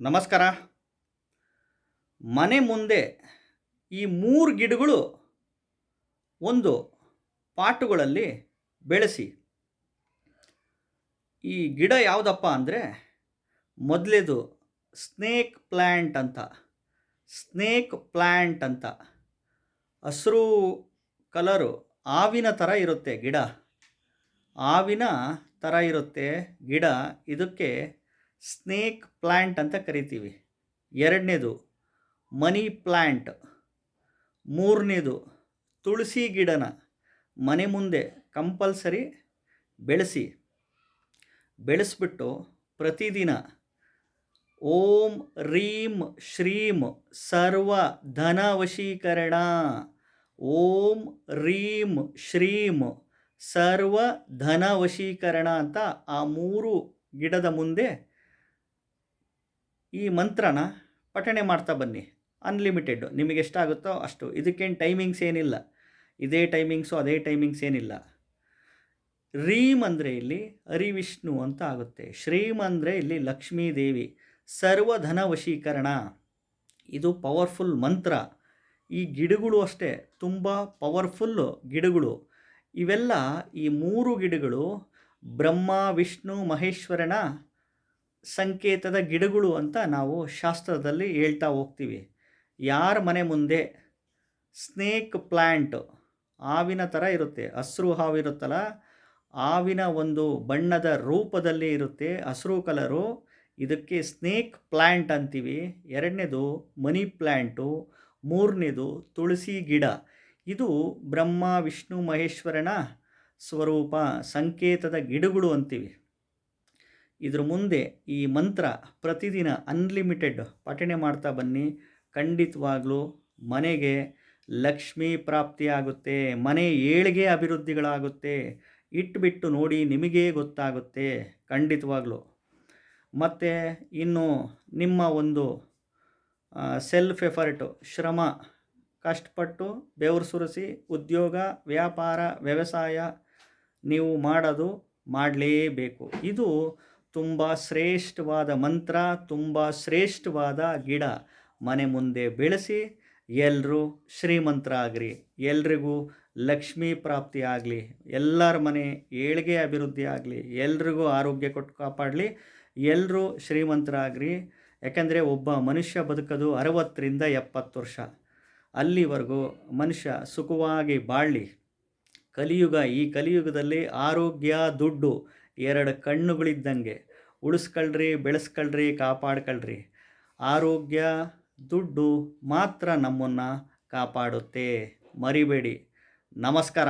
ನಮಸ್ಕಾರ. ಮನೆ ಮುಂದೆ ಈ ಮೂರು ಗಿಡಗಳು ಒಂದು ಪಾಟುಗಳಲ್ಲಿ ಬೆಳೆಸಿ. ಈ ಗಿಡ ಯಾವುದಪ್ಪ ಅಂದರೆ ಮೊದಲೇದು ಸ್ನೇಕ್ ಪ್ಲ್ಯಾಂಟ್ ಅಂತ. ಸ್ನೇಕ್ ಪ್ಲ್ಯಾಂಟ್ ಅಂತ. ಹಸಿರು ಕಲರು ಆವಿನ ಥರ ಇರುತ್ತೆ ಗಿಡ. ಆವಿನ ಥರ ಇರುತ್ತೆ ಗಿಡ. ಇದಕ್ಕೆ ಸ್ನೇಕ್ ಪ್ಲ್ಯಾಂಟ್ ಅಂತ ಕರಿತೀವಿ. ಎರಡನೇದು ಮನಿ ಪ್ಲ್ಯಾಂಟ್ ಮೂರನೇದು ತುಳಸಿ ಗಿಡನ ಮನೆ ಮುಂದೆ ಕಂಪಲ್ಸರಿ ಬೆಳೆಸಿ. ಬೆಳೆಸ್ಬಿಟ್ಟು ಪ್ರತಿದಿನ ಓಂ ರೀಂ ಶ್ರೀಂ ಸರ್ವ ಧನ ವಶೀಕರಣ. ಓಂ ರೀಂ ಶ್ರೀಂ ಸರ್ವ ಧನ ವಶೀಕರಣ ಅಂತ ಆ ಮೂರು ಗಿಡದ ಮುಂದೆ ಈ ಮಂತ್ರನ ಪಠಣೆ ಮಾಡ್ತಾ ಬನ್ನಿ. ಅನ್ಲಿಮಿಟೆಡ್ ನಿಮಗೆ ಎಷ್ಟಾಗುತ್ತೋ ಅಷ್ಟು. ಇದಕ್ಕೇನು ಟೈಮಿಂಗ್ಸ್ ಏನಿಲ್ಲ. ಇದೇ ಟೈಮಿಂಗ್ಸು ಅದೇ ಟೈಮಿಂಗ್ಸ್ ಏನಿಲ್ಲ. ರೀಮ್ ಅಂದರೆ ಇಲ್ಲಿ ಹರಿವಿಷ್ಣು ಅಂತ ಆಗುತ್ತೆ. ಶ್ರೀಮ್ ಅಂದರೆ ಇಲ್ಲಿ ಲಕ್ಷ್ಮೀ ದೇವಿ ಸರ್ವಧನ ವಶೀಕರಣ ಇದು ಪವರ್ಫುಲ್ ಮಂತ್ರ. ಈ ಗಿಡಗಳು ಅಷ್ಟೇ. ತುಂಬ ಪವರ್ಫುಲ್ಲು ಗಿಡಗಳು. ಇವೆಲ್ಲ ಈ ಮೂರು ಗಿಡಗಳು ಬ್ರಹ್ಮ, ವಿಷ್ಣು, ಮಹೇಶ್ವರನ ಸಂಕೇತದ ಗಿಡಗಳು ಅಂತ ನಾವು ಶಾಸ್ತ್ರದಲ್ಲಿ ಹೇಳ್ತಾ ಹೋಗ್ತೀವಿ. ಯಾರ ಮನೆ ಮುಂದೆ ಸ್ನೇಕ್ ಪ್ಲ್ಯಾಂಟ್ ಹಾವಿನ ಥರ ಇರುತ್ತೆ. ಹಸಿರು ಹಾವಿರುತ್ತಲ್ಲ ಹಾವಿನ ಒಂದು ಬಣ್ಣದ ರೂಪದಲ್ಲಿ ಇರುತ್ತೆ ಹಸಿರು ಕಲರು. ಇದಕ್ಕೆ ಸ್ನೇಕ್ ಪ್ಲ್ಯಾಂಟ್ ಅಂತೀವಿ. ಎರಡನೇದು ಮನಿ ಪ್ಲ್ಯಾಂಟು ಮೂರನೇದು ತುಳಸಿ ಗಿಡ. ಇದು ಬ್ರಹ್ಮ, ವಿಷ್ಣು, ಮಹೇಶ್ವರನ ಸ್ವರೂಪ, ಸಂಕೇತದ ಗಿಡಗಳು ಅಂತೀವಿ. ಇದ್ರ ಮುಂದೆ ಈ ಮಂತ್ರ ಪ್ರತಿದಿನ ಅನ್ಲಿಮಿಟೆಡ್ ಪಠಣೆ ಮಾಡ್ತಾ ಬನ್ನಿ. ಖಂಡಿತವಾಗ್ಲೂ ಮನೆಗೆ ಲಕ್ಷ್ಮೀ ಪ್ರಾಪ್ತಿಯಾಗುತ್ತೆ, ಮನೆ ಏಳಿಗೆ ಅಭಿವೃದ್ಧಿಗಳಾಗುತ್ತೆ, ಇಟ್ಬಿಟ್ಟು ನೋಡಿ ನಿಮಗೇ ಗೊತ್ತಾಗುತ್ತೆ, ಖಂಡಿತವಾಗ್ಲೂ. ಮತ್ತು ಇನ್ನು ನಿಮ್ಮ ಒಂದು ಸೆಲ್ಫ್ ಎಫರ್ಟು ಶ್ರಮ, ಕಷ್ಟಪಟ್ಟು ಬೆವರು ಸುರಿಸಿ ಉದ್ಯೋಗ, ವ್ಯಾಪಾರ, ವ್ಯವಸಾಯ ನೀವು ಮಾಡೋದು ಮಾಡಲೇಬೇಕು. ಇದು ತುಂಬ ಶ್ರೇಷ್ಠವಾದ ಮಂತ್ರ, ತುಂಬ ಶ್ರೇಷ್ಠವಾದ ಗಿಡ ಮನೆ ಮುಂದೆ ಬೆಳೆಸಿ ಎಲ್ಲರೂ ಶ್ರೀಮಂತ್ರ ಆಗ್ರಿ ಎಲ್ರಿಗೂ ಲಕ್ಷ್ಮೀ ಪ್ರಾಪ್ತಿ ಆಗಲಿ. ಎಲ್ಲರ ಮನೆ ಏಳಿಗೆ ಅಭಿವೃದ್ಧಿ ಆಗಲಿ. ಎಲ್ರಿಗೂ ಆರೋಗ್ಯ ಕೊಟ್ಟು ಕಾಪಾಡಲಿ. ಎಲ್ಲರೂ ಶ್ರೀಮಂತರಾಗ್ರಿ. ಯಾಕೆಂದರೆ ಒಬ್ಬ ಮನುಷ್ಯ ಬದುಕೋದು ಅರವತ್ತರಿಂದ ಎಪ್ಪತ್ತು ವರ್ಷ. ಅಲ್ಲಿವರೆಗೂ ಮನುಷ್ಯ ಸುಖವಾಗಿ ಬಾಳಲಿ. ಕಲಿಯುಗ ಈ ಕಲಿಯುಗದಲ್ಲಿ ಆರೋಗ್ಯ, ದುಡ್ಡು ಎರಡು ಕಣ್ಣುಗಳಿದ್ದಂಗೆ ಉಳಿಸ್ಕೊಳ್ರಿ ಬೆಳೆಸ್ಕೊಳ್ರಿ ಕಾಪಾಡ್ಕೊಳ್ರಿ. ಆರೋಗ್ಯ ದುಡ್ಡು ಮಾತ್ರ ನಮ್ಮನ್ನು ಕಾಪಾಡುತ್ತೆ. ಮರಿಬೇಡಿ. ನಮಸ್ಕಾರ.